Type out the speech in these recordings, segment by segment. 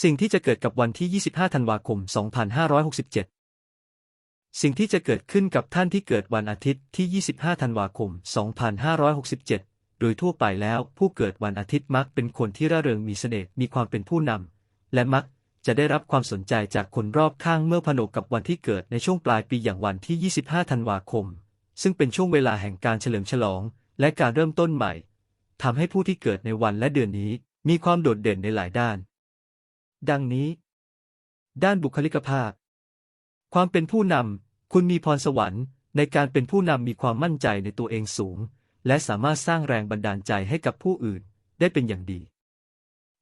สิ่งที่จะเกิดกับวันที่ 25 ธันวาคม 2567 สิ่งที่จะเกิดขึ้นกับท่านที่เกิดวันอาทิตย์ที่ 25 ธันวาคม 2567 โดยทั่วไปแล้วผู้เกิดวันอาทิตย์มักเป็นคนที่ร่าเริงมีเสน่ห์มีความเป็นผู้นำ และมักจะได้รับความสนใจจากคนรอบข้างเมื่อผนวกกับวันที่เกิดในช่วงปลายปีอย่างวันที่ 25 ธันวาคม ซึ่งเป็นช่วงเวลาแห่งการเฉลิมฉลอง และการเริ่มต้นใหม่ทำให้ผู้ที่เกิดในวันและเดือนนี้มีความโดดเด่นในหลายด้าน ดังนี้ ด้านบุคลิกภาพ ความเป็นผู้นำ คุณมีพรสวรรค์ในการเป็นผู้นำมีความมั่นใจในตัวเองสูง และสามารถสร้างแรงบันดาลใจให้กับผู้อื่นได้เป็นอย่างดี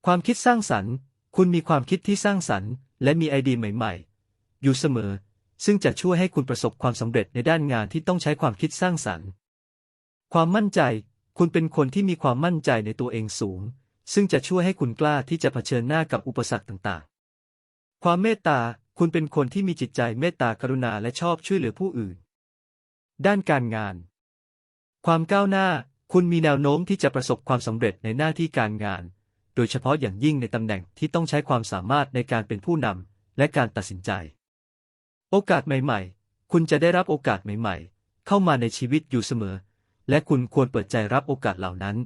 ความคิดสร้างสรรค์ คุณมีความคิดที่สร้างสรรค์และมีไอเดียใหม่ ๆ อยู่เสมอ ซึ่งจะช่วยให้คุณประสบความสำเร็จในด้านงานที่ต้องใช้ความคิดสร้างสรรค์ ความมั่นใจ คุณเป็นคนที่มีความมั่นใจในตัวเองสูง ซึ่งจะช่วยให้คุณกล้าที่จะเผชิญหน้ากับอุปสรรคต่างๆ ความเมตตา คุณเป็นคนที่มีจิตใจเมตตากรุณาและชอบช่วยเหลือผู้อื่น ด้านการงาน ความก้าวหน้า คุณมีแนวโน้มที่จะประสบความสำเร็จในหน้าที่การงาน โดยเฉพาะอย่างยิ่งในตำแหน่งที่ต้องใช้ความสามารถในการเป็นผู้นำและการตัดสินใจ โอกาสใหม่ ๆ คุณจะได้รับโอกาสใหม่ ๆ เข้ามาในชีวิตอยู่เสมอ และคุณควรเปิดใจรับโอกาสเหล่านั้น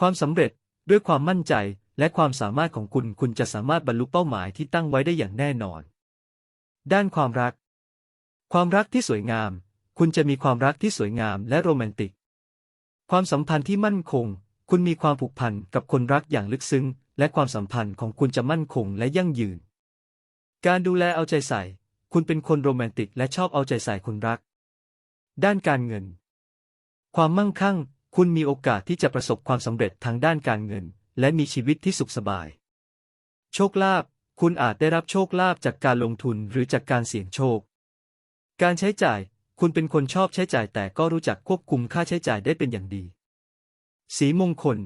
ความสำเร็จ ด้วยความมั่นใจและความสามารถของคุณ คุณจะสามารถบรรลุเป้าหมายที่ตั้งไว้ได้อย่างแน่นอน ด้านความรัก ความรักที่สวยงาม คุณจะมีความรักที่สวยงามและโรแมนติก ความสัมพันธ์ที่มั่นคง คุณมีความผูกพันกับคนรักอย่างลึกซึ้ง และความสัมพันธ์ของคุณจะมั่นคงและยั่งยืน การดูแลเอาใจใส่ คุณเป็นคนโรแมนติก และชอบเอาใจใส่คนรัก ด้านการเงิน ความมั่งคั่ง คุณมีโอกาสที่จะประสบความสำเร็จทางด้านการเงิน และมีชีวิตที่สุขสบาย โชคลาภคุณอาจได้รับโชคลาภจากการลงทุนหรือจากการเสี่ยงโชค การใช้จ่าย คุณเป็นคนชอบใช้จ่ายแต่ก็รู้จักควบคุมค่าใช้จ่ายได้เป็นอย่างดี สีมงคล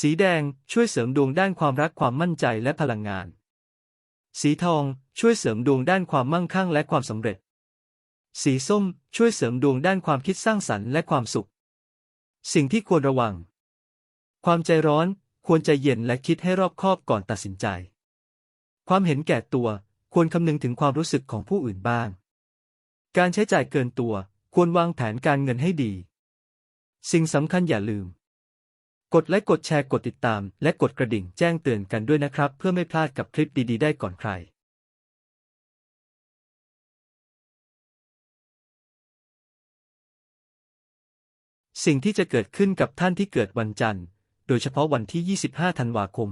สีแดงช่วยเสริมดวงด้านความรักความมั่นใจและพลังงาน สีทองช่วยเสริมดวงด้านความมั่งคั่งและความสำเร็จ สีส้มช่วยเสริมดวงด้านความคิดสร้างสรรค์และความสุข สิ่งที่ควรระวัง ความใจร้อนควรใจเย็นและคิดให้รอบคอบก่อนตัดสินใจ ความเห็นแก่ตัวควรคำนึงถึงความรู้สึกของผู้อื่นบ้าง การใช้จ่ายเกินตัวควรวางแผนการเงินให้ดี สิ่งสำคัญอย่าลืม กดไลค์กดแชร์กดติดตาม และกดกระดิ่งแจ้งเตือนกันด้วยนะครับ เพื่อไม่พลาดกับคลิปดีๆ ได้ก่อนใคร สิ่งที่จะเกิดขึ้นกับท่านที่เกิดวันจันทร์ โดยเฉพาะวันที่ 25 ธันวาคม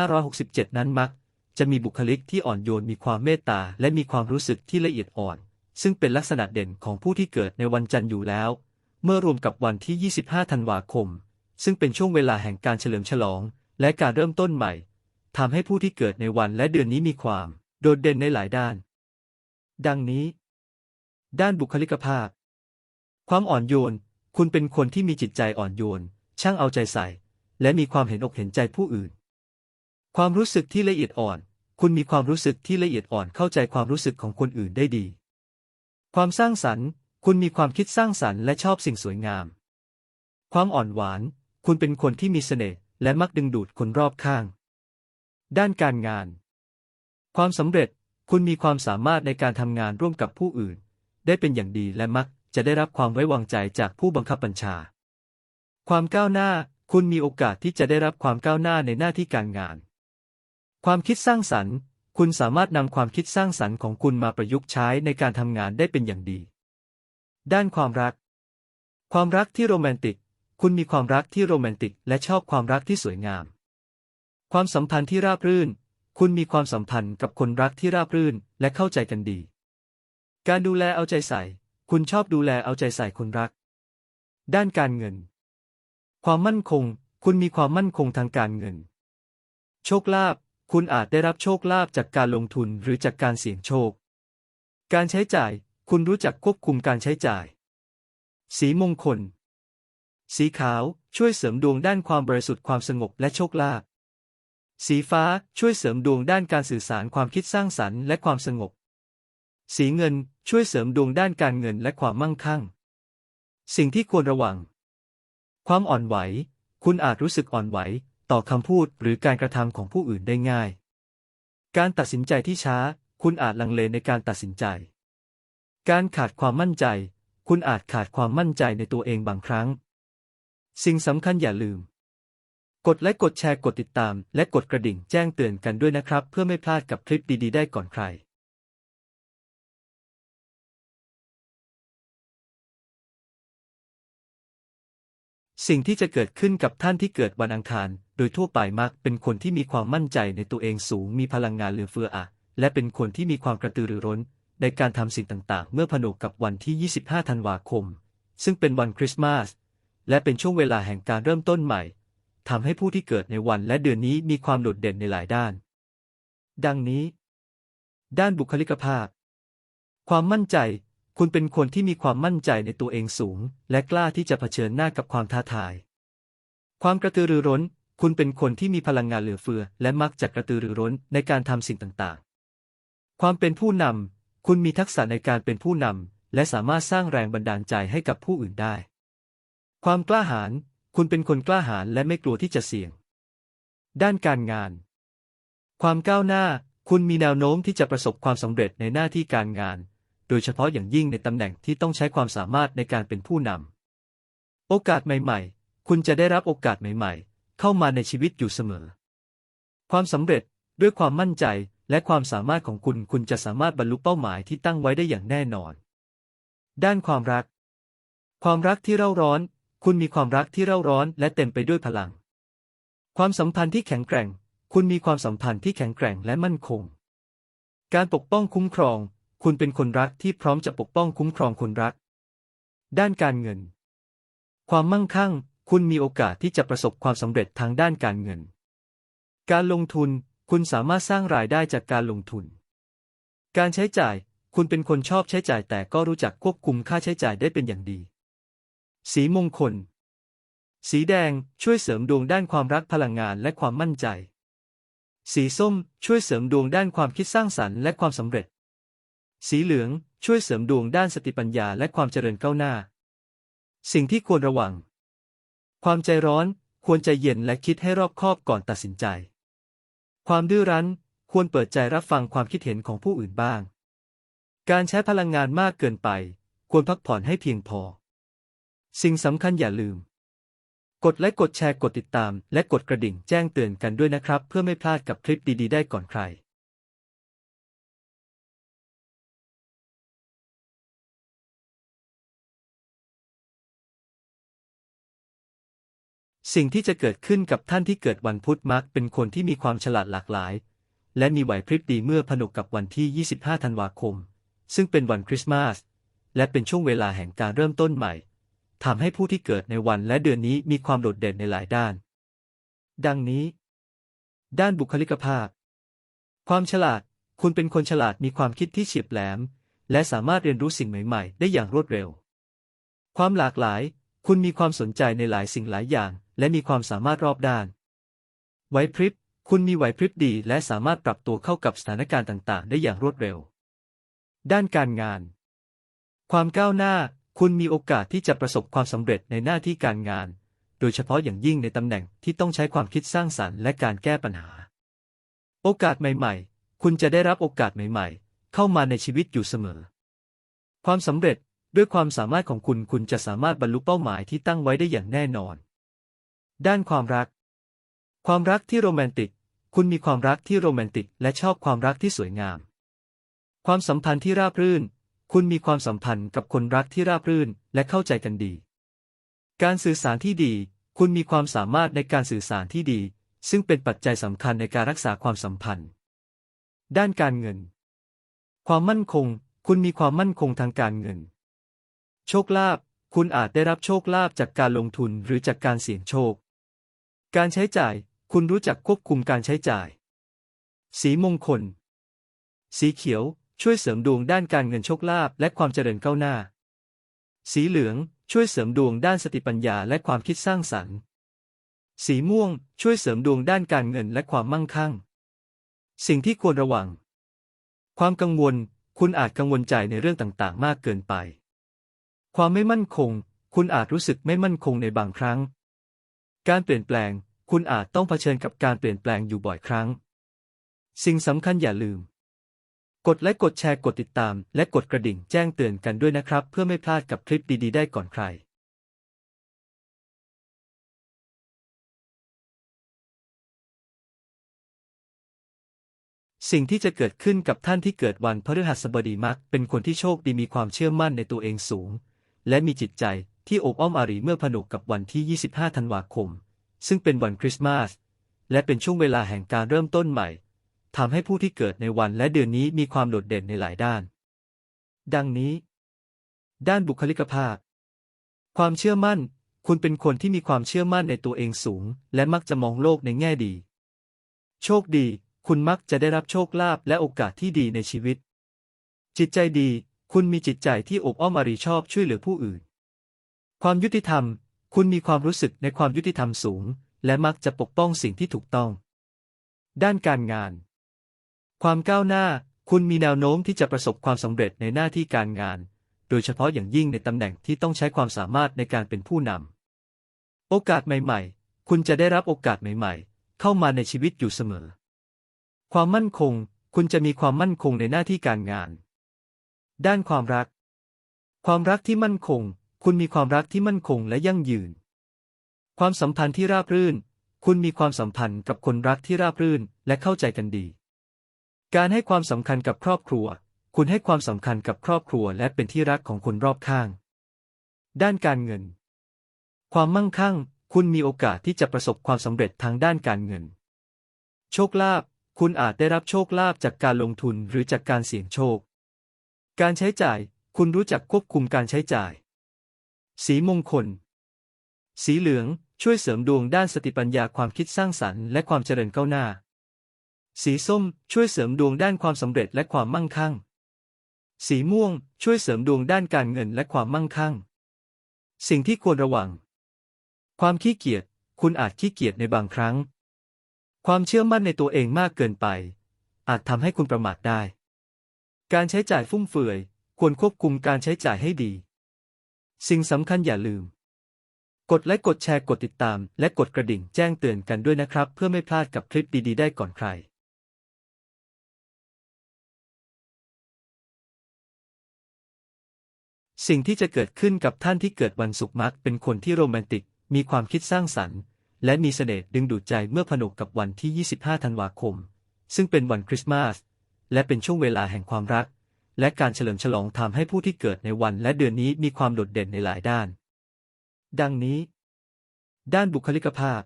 2567 นั้นมัก จะมีบุคลิกที่อ่อนโยนมีความเมตตาและมีความรู้สึกที่ละเอียดอ่อน ซึ่งเป็นลักษณะเด่นของผู้ที่เกิดในวันจันทร์อยู่แล้ว เมื่อรวมกับวันที่ 25 ธันวาคม ซึ่งเป็นช่วงเวลาแห่งการเฉลิมฉลอง และการเริ่มต้นใหม่ทำให้ผู้ที่เกิดในวันและเดือนนี้มีความ โดดเด่นในหลายด้าน ดังนี้ ด้านบุคลิกภาพ ความอ่อนโยน คุณเป็นคนที่มีจิตใจอ่อนโยน ช่างเอาใจใส่ และมีความเห็นอกเห็นใจผู้อื่น ความรู้สึกที่ละเอียดอ่อน คุณมีความรู้สึกที่ละเอียดอ่อนเข้าใจความรู้สึกของคนอื่นได้ดี ความสร้างสรรค์ คุณมีความคิดสร้างสรรค์และชอบสิ่งสวยงาม ความอ่อนหวาน คุณเป็นคนที่มีเสน่ห์และมักดึงดูดคนรอบข้าง ด้านการงาน ความสำเร็จ คุณมีความสามารถในการทำงานร่วมกับผู้อื่น ได้เป็นอย่างดีและมัก จะได้รับความไว้วางใจจากผู้บังคับบัญชา ความก้าวหน้า คุณมีโอกาสที่จะได้รับความก้าวหน้าในหน้าที่การงาน ความคิดสร้างสรรค์ คุณสามารถนำความคิดสร้างสรรค์ของคุณมาประยุกต์ใช้ในการทำงานได้เป็นอย่างดี ด้านความรัก ความรักที่โรแมนติก คุณมีความรักที่โรแมนติก และชอบความรักที่สวยงาม ความสัมพันธ์ที่ราบรื่น คุณมีความสัมพันธ์กับคนรักที่ราบรื่นและเข้าใจกันดี การดูแลเอาใจใส่ คุณชอบดูแลเอาใจใส่คนรัก ด้านการเงิน ความมั่นคง คุณมีความมั่นคงทางการเงิน โชคลาภ คุณอาจได้รับโชคลาภจากการลงทุนหรือจากการเสี่ยงโชค การใช้จ่าย คุณรู้จักควบคุมการใช้จ่าย สีมงคล สีขาว ช่วยเสริมดวงด้านความบริสุทธิ์ความสงบและโชคลาภ สีฟ้า ช่วยเสริมดวงด้านการสื่อสารความคิดสร้างสรรค์และความสงบ สีเงิน ช่วยเสริมดวงด้านการเงินและความมั่งคั่ง สิ่งที่ควรระวัง ความอ่อนไหว คุณอาจรู้สึกอ่อนไหว ต่อคำพูดหรือการกระทำของผู้อื่นได้ง่าย การตัดสินใจที่ช้า คุณอาจลังเลในการตัดสินใจ การขาดความมั่นใจ คุณอาจขาดความมั่นใจในตัวเองบางครั้ง สิ่งสำคัญอย่าลืม กดไลค์กดแชร์กดติดตาม และกดกระดิ่งแจ้งเตือนกันด้วยนะครับ เพื่อไม่พลาดกับคลิปดีๆ ได้ก่อนใคร สิ่งที่จะเกิดขึ้นกับท่านที่เกิดวันอังคาร โดยทั่วไปมักเป็นคนที่มีความมั่นใจในตัวเองสูงมีพลังงานเหลือเฟืออะ และเป็นคนที่มีความกระตือรือร้น ในการทำสิ่งต่างๆ เมื่อผนวกกับวันที่ 25 ธันวาคม ซึ่งเป็นวันคริสต์มาส และเป็นช่วงเวลาแห่งการเริ่มต้นใหม่ทำให้ผู้ที่เกิดในวันและเดือนนี้มีความโดดเด่นในหลายด้าน ดังนี้ ด้านบุคลิกภาพ ความมั่นใจ คุณเป็นคนที่มีความมั่นใจในตัวเองสูง และกล้าที่จะเผชิญหน้ากับความท้าทาย ความกระตือรือร้น คุณเป็นคนที่มีพลังงานเหลือเฟือ และมักจะกระตือรือร้นในการทำสิ่งต่างๆ ความเป็นผู้นำ คุณมีทักษะในการเป็นผู้นำ และสามารถสร้างแรงบันดาลใจให้กับผู้อื่นได้ ความกล้าหาญ คุณเป็นคนกล้าหาญและไม่กลัวที่จะเสี่ยง ด้านการงาน ความก้าวหน้า คุณมีแนวโน้มที่จะประสบความสำเร็จในหน้าที่การงาน โดยเฉพาะอย่างยิ่งในตำแหน่งที่ต้องใช้ความสามารถในการเป็นผู้นำ โอกาสใหม่ๆ คุณจะได้รับโอกาสใหม่ๆ เข้ามาในชีวิตอยู่เสมอ ความสำเร็จด้วยความมั่นใจและความสามารถของคุณคุณจะสามารถบรรลุเป้าหมายที่ตั้งไว้ได้อย่างแน่นอน ด้านความรัก ความรักที่เร่าร้อน คุณมีความรักที่เร่าร้อนและเต็มไปด้วยพลัง ความสัมพันธ์ที่แข็งแกร่ง คุณมีความสัมพันธ์ที่แข็งแกร่งและมั่นคง การปกป้องคุ้มครอง คุณเป็นคนรักที่พร้อมจะปกป้องคุ้มครองคนรัก ด้านการเงิน ความมั่งคั่ง คุณมีโอกาสที่จะประสบความสำเร็จทางด้านการเงิน การลงทุน คุณสามารถสร้างรายได้จากการลงทุน การใช้จ่าย คุณเป็นคนชอบใช้จ่ายแต่ก็รู้จักควบคุมค่าใช้จ่ายได้เป็นอย่างดี สีมงคล สีแดงช่วยเสริมดวงด้านความรักพลังงานและความมั่นใจ สีส้มช่วยเสริมดวงด้านความคิดสร้างสรรค์และความสำเร็จ สีเหลืองช่วยเสริมดวงด้านสติปัญญาและความเจริญก้าวหน้า สิ่งที่ควรระวัง ความใจร้อนควรใจเย็นและคิดให้รอบคอบก่อนตัดสินใจ ความดื้อรั้นควรเปิดใจรับฟังความคิดเห็นของผู้อื่นบ้าง การใช้พลังงานมากเกินไป ควรพักผ่อนให้เพียงพอ สิ่งสำคัญอย่าลืม กดไลค์กดแชร์กดติดตาม และกดกระดิ่งแจ้งเตือนกันด้วยนะครับ เพื่อไม่พลาดกับคลิปดีๆ ได้ก่อนใคร สิ่งที่จะเกิดขึ้นกับท่านที่เกิดวันพุธมักเป็นคนที่มีความฉลาดหลากหลาย และมีไหวพริบดีเมื่อผนวกกับวันที่ 25 ธันวาคม ซึ่งเป็นวันคริสต์มาส และเป็นช่วงเวลาแห่งการเริ่มต้นใหม่ทำให้ผู้ที่เกิดในวันและเดือนนี้มีความโดดเด่นในหลายด้าน ดังนี้ ด้านบุคลิกภาพ ความฉลาด คุณเป็นคนฉลาดมีความคิดที่เฉียบแหลม และสามารถเรียนรู้สิ่งใหม่ ๆ ได้อย่างรวดเร็ว ความหลากหลาย คุณมีความสนใจในหลายสิ่งหลายอย่าง และมีความสามารถรอบด้าน ไหวพริบ คุณมีไหวพริบดี และสามารถปรับตัวเข้ากับสถานการณ์ต่างๆ ได้อย่างรวดเร็ว ด้านการงาน ความก้าวหน้า คุณมีโอกาสที่จะประสบความสำเร็จในหน้าที่การงาน โดยเฉพาะอย่างยิ่งในตำแหน่งที่ต้องใช้ความคิดสร้างสรรค์และการแก้ปัญหา โอกาสใหม่ ๆ คุณจะได้รับโอกาสใหม่ ๆ เข้ามาในชีวิตอยู่เสมอ ความสำเร็จด้วยความสามารถของคุณคุณจะสามารถบรรลุเป้าหมายที่ตั้งไว้ได้อย่างแน่นอน ด้านความรัก ความรักที่โรแมนติก คุณมีความรักที่โรแมนติก และชอบความรักที่สวยงาม ความสัมพันธ์ที่ราบรื่น คุณมีความสัมพันธ์กับคนรักที่ราบรื่นและเข้าใจกันดี การสื่อสารที่ดี คุณมีความสามารถในการสื่อสารที่ดี ซึ่งเป็นปัจจัยสำคัญในการรักษาความสัมพันธ์ ด้านการเงิน ความมั่นคง คุณมีความมั่นคงทางการเงิน โชคลาภ คุณอาจได้รับโชคลาภจากการลงทุนหรือจากการเสี่ยงโชค การใช้จ่าย คุณรู้จักควบคุมการใช้จ่าย สีมงคล สีเขียว ช่วยเสริมดวงด้านการเงินโชคลาภและความเจริญก้าวหน้า สีเหลือง ช่วยเสริมดวงด้านสติปัญญาและความคิดสร้างสรรค์ สีม่วง ช่วยเสริมดวงด้านการเงินและความมั่งคั่ง สิ่งที่ควรระวัง ความกังวล คุณอาจกังวลใจในเรื่องต่างๆ มากเกินไป ความไม่มั่นคง คุณอาจรู้สึกไม่มั่นคงในบางครั้ง การเปลี่ยนแปลง คุณอาจต้องเผชิญกับการเปลี่ยนแปลงอยู่บ่อยครั้ง สิ่งสำคัญอย่าลืม กดไลค์กดแชร์กดติดตาม และกดกระดิ่งแจ้งเตือนกันด้วยนะครับ เพื่อไม่พลาดกับคลิปดีๆ ได้ก่อนใครสิ่งที่จะเกิดขึ้นกับท่านที่เกิดวันพฤหัสบดีมักเป็นคนที่โชคดีมีความเชื่อมั่นในตัวเองสูง และมีจิตใจที่อบอ้อมอารีเมื่อผนวกกับวันที่ 25 ธันวาคม ซึ่งเป็นวันคริสต์มาส และเป็นช่วงเวลาแห่งการเริ่มต้นใหม่ทำให้ผู้ที่เกิดในวันและเดือนนี้มีความโดดเด่นในหลายด้าน ดังนี้ ด้านบุคลิกภาพ ความเชื่อมั่น คุณเป็นคนที่มีความเชื่อมั่นในตัวเองสูง และมักจะมองโลกในแง่ดี โชคดี คุณมักจะได้รับโชคลาภและโอกาสที่ดีในชีวิต จิตใจดี คุณมีจิตใจที่อบอ้อมอารีชอบช่วยเหลือผู้อื่น ความยุติธรรม คุณมีความรู้สึกในความยุติธรรมสูง และมักจะปกป้องสิ่งที่ถูกต้อง ด้านการงาน ความก้าวหน้า คุณมีแนวโน้มที่จะประสบความสำเร็จในหน้าที่การงาน โดยเฉพาะอย่างยิ่งในตำแหน่งที่ต้องใช้ความสามารถในการเป็นผู้นำ โอกาสใหม่ๆ คุณจะได้รับโอกาสใหม่ๆ เข้ามาในชีวิตอยู่เสมอ ความมั่นคง คุณจะมีความมั่นคงในหน้าที่การงาน ด้านความรัก ความรักที่มั่นคง คุณมีความรักที่มั่นคงและยั่งยืน ความสัมพันธ์ที่ราบรื่น คุณมีความสัมพันธ์กับคนรักที่ราบรื่นและเข้าใจกันดี การให้ความสำคัญกับครอบครัว คุณให้ความสำคัญกับครอบครัวและเป็นที่รักของคนรอบข้าง ด้านการเงิน ความมั่งคั่ง คุณมีโอกาสที่จะประสบความสำเร็จทางด้านการเงิน โชคลาภ คุณอาจได้รับโชคลาภจากการลงทุนหรือจากการเสี่ยงโชค การใช้จ่าย คุณรู้จักควบคุมการใช้จ่าย สีมงคล สีเหลือง ช่วยเสริมดวงด้านสติปัญญาความคิดสร้างสรรค์และความเจริญก้าวหน้า สีส้ม ช่วยเสริมดวงด้านความสำเร็จและความมั่งคั่ง สีม่วง ช่วยเสริมดวงด้านการเงินและความมั่งคั่ง สิ่งที่ควรระวัง ความขี้เกียจ คุณอาจขี้เกียจในบางครั้ง ความเชื่อมั่นในตัวเองมากเกินไป อาจทำให้คุณประมาทได้ การใช้จ่ายฟุ่มเฟือย ควรควบคุมการใช้จ่ายให้ดี สิ่งสำคัญอย่าลืม กดไลค์กดแชร์กดติดตาม และกดกระดิ่งแจ้งเตือนกันด้วยนะครับ เพื่อไม่พลาดกับคลิปดีๆ ได้ก่อนใครสิ่งที่จะเกิดขึ้นกับท่านที่เกิดวันศุกร์มักเป็นคนที่โรแมนติก มีความคิดสร้างสรรค์ และมีเสน่ห์ดึงดูดใจเมื่อผนวกกับวันที่ 25 ธันวาคม ซึ่งเป็นวันคริสต์มาส และเป็นช่วงเวลาแห่งความรัก และการเฉลิมฉลองทำให้ผู้ที่เกิดในวันและเดือนนี้มีความโดดเด่นในหลายด้าน ดังนี้ ด้านบุคลิกภาพ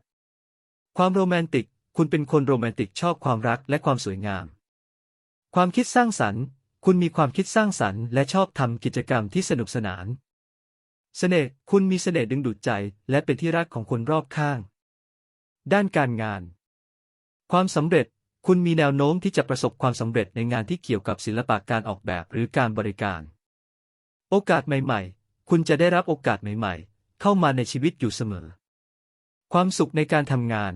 ความโรแมนติก คุณเป็นคนโรแมนติกชอบความรักและความสวยงาม ความคิดสร้างสรรค์ คุณมีความคิดสร้างสรรค์และชอบทำกิจกรรมที่สนุกสนาน เสน่ห์ คุณมีเสน่ห์ดึงดูดใจ และเป็นที่รักของคนรอบข้าง ด้านการงาน ความสำเร็จ คุณมีแนวโน้มที่จะประสบความสำเร็จในงานที่เกี่ยวกับศิลปะการออกแบบหรือการบริการ โอกาสใหม่ๆ คุณจะได้รับโอกาสใหม่ๆ เข้ามาในชีวิตอยู่เสมอ ความสุขในการทำงาน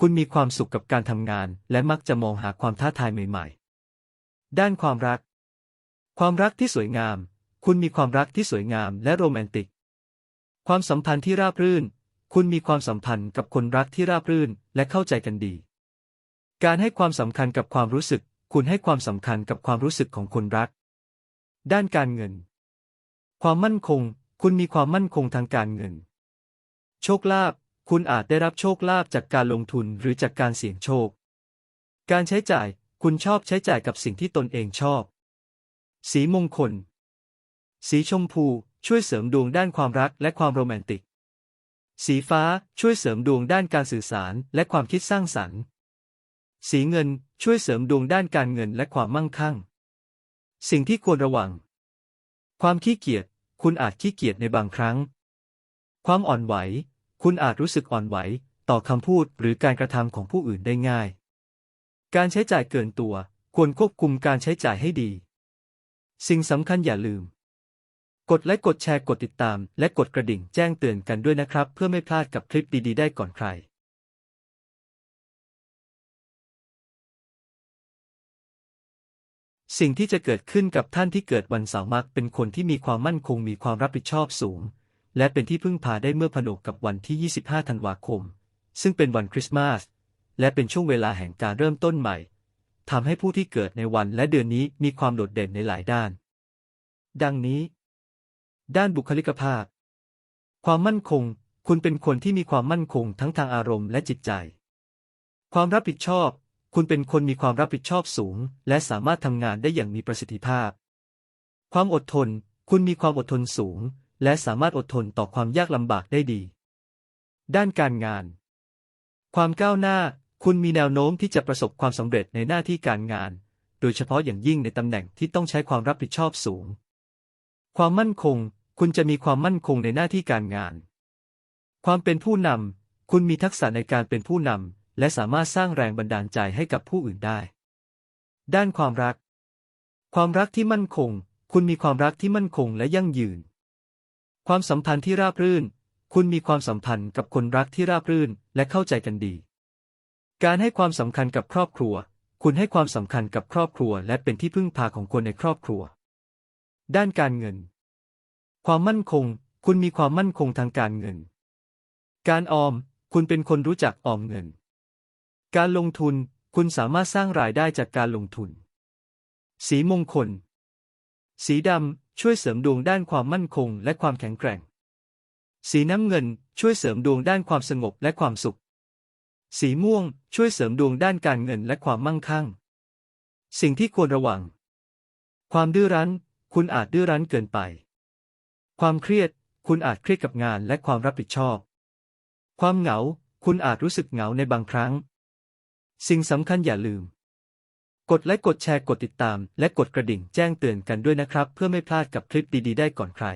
คุณมีความสุขกับการทำงาน และมักจะมองหาความท้าทายใหม่ๆ ด้านความรัก ความรักที่สวยงาม คุณมีความรักที่สวยงามและโรแมนติก ความสัมพันธ์ที่ราบรื่น คุณมีความสัมพันธ์กับคนรักที่ราบรื่นและเข้าใจกันดี การให้ความสำคัญกับความรู้สึก คุณให้ความสำคัญกับความรู้สึกของคนรัก ด้านการเงิน ความมั่นคง คุณมีความมั่นคงทางการเงิน โชคลาภ คุณอาจได้รับโชคลาภจากการลงทุนหรือจากการเสี่ยงโชค การใช้จ่าย คุณชอบใช้จ่ายกับสิ่งที่ตนเองชอบ สีมงคล สีชมพู ช่วยเสริมดวงด้านความรักและความโรแมนติก สีฟ้า ช่วยเสริมดวงด้านการสื่อสารและความคิดสร้างสรรค์ สีเงินช่วยเสริมดวงด้านการเงินและความมั่งคั่ง สิ่งที่ควรระวัง ความขี้เกียจ คุณอาจขี้เกียจในบางครั้ง ความอ่อนไหว คุณอาจรู้สึกอ่อนไหว ต่อคำพูดหรือการกระทำของผู้อื่นได้ง่าย การใช้จ่ายเกินตัว ควรควบคุมการใช้จ่ายให้ดี สิ่งสำคัญอย่าลืม กดไลค์กดแชร์กดติดตาม และกดกระดิ่งแจ้งเตือนกันด้วยนะครับ เพื่อไม่พลาดกับคลิปดีๆ ได้ก่อนใคร สิ่งที่จะเกิดขึ้นกับท่านที่เกิดวันเสาร์มักเป็นคนที่มีความมั่นคงมีความรับผิดชอบสูง และเป็นที่พึ่งพาได้เมื่อผนวกกับวันที่ 25 ธันวาคม ซึ่งเป็นวันคริสต์มาส และเป็นช่วงเวลาแห่งการเริ่มต้นใหม่ทำให้ผู้ที่เกิดในวันและเดือนนี้มีความโดดเด่นในหลายด้าน ดังนี้ ด้านบุคลิกภาพ ความมั่นคง คุณเป็นคนที่มีความมั่นคงทั้งทางอารมณ์และจิตใจ ความรับผิดชอบ คุณเป็นคนมีความรับผิดชอบสูง และสามารถทำงานได้อย่างมีประสิทธิภาพ ความอดทน คุณมีความอดทนสูง และสามารถอดทนต่อความยากลำบากได้ดี ด้านการงาน ความก้าวหน้า คุณมีแนวโน้มที่จะประสบความสำเร็จในหน้าที่การงาน โดยเฉพาะอย่างยิ่งในตำแหน่งที่ต้องใช้ความรับผิดชอบสูง ความมั่นคง คุณจะมีความมั่นคงในหน้าที่การงาน ความเป็นผู้นำ คุณมีทักษะในการเป็นผู้นำ และสามารถสร้างแรงบันดาลใจให้กับผู้อื่นได้ ด้านความรัก ความรักที่มั่นคง คุณมีความรักที่มั่นคงและยั่งยืน ความสัมพันธ์ที่ราบรื่น คุณมีความสัมพันธ์กับคนรักที่ราบรื่นและเข้าใจกันดี การให้ความสำคัญกับครอบครัว คุณให้ความสำคัญกับครอบครัว และเป็นที่พึ่งพาของคนในครอบครัว ด้านการเงิน ความมั่นคง คุณมีความมั่นคงทางการเงิน การออม คุณเป็นคนรู้จักออมเงิน การลงทุน คุณสามารถสร้างรายได้จากการลงทุน สีมงคล สีดำ ช่วยเสริมดวงด้านความมั่นคงและความแข็งแกร่ง สีน้ำเงิน ช่วยเสริมดวงด้านความสงบและความสุข สีม่วง ช่วยเสริมดวงด้านการเงินและความมั่งคั่ง สิ่งที่ควรระวัง ความดื้อรั้น คุณอาจดื้อรั้นเกินไป ความเครียด คุณอาจเครียดกับงานและความรับผิดชอบ ความเหงา คุณอาจรู้สึกเหงาในบางครั้ง สิ่งสำคัญอย่าลืม กดไลค์กดแชร์กดติดตาม และกดกระดิ่งแจ้งเตือนกันด้วยนะครับ เพื่อไม่พลาดกับคลิปดีๆ ได้ก่อนใคร